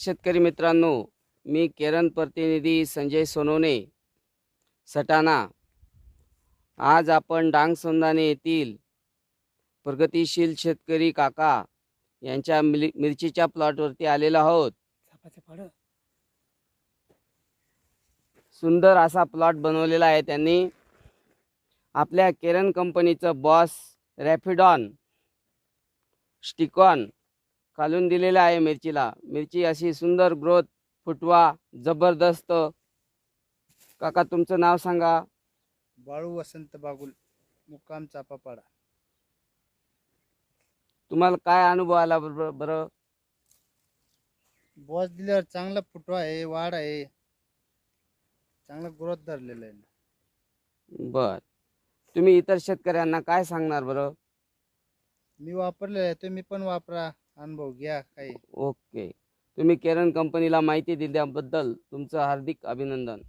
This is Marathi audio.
शेतकरी मित्रांनो मी केरन प्रतिनिधी संजय सोनवणे सटाणा. आज आपण डांगसोंदाणे येथील प्रगतिशील शेतकरी काका यांच्या मिली मिरचीच्या प्लॉटवरती आलेलो आहोत. सुंदर असा प्लॉट बनवलेला आहे त्यांनी. आपल्या केरन कंपनीचं बॉस रॅफिडॉन स्टिकॉन घालून दिलेलं आहे मिरचीला. मिरची अशी सुंदर ग्रोथ फुटवा जबरदस्त. काका तुमचं नाव सांगा. बाळू वसंत बागुल मुक्काम चापापाडा. तुम्हाला काय अनुभव आला बरं बरं? बॉस दिल्यावर चांगला फुटवा आहे वाढ आहे. चांगला ग्रोथ धरलेला आहे. बर. तुम्ही इतर शेतकऱ्यांना काय सांगणार बरं? मी वापरलेला आहे तुम्ही पण वापरा. अनुभव घ्या काही. ओके. तुम्ही केरन कंपनीला माहिती दिल्याबद्दल तुमचं हार्दिक अभिनंदन.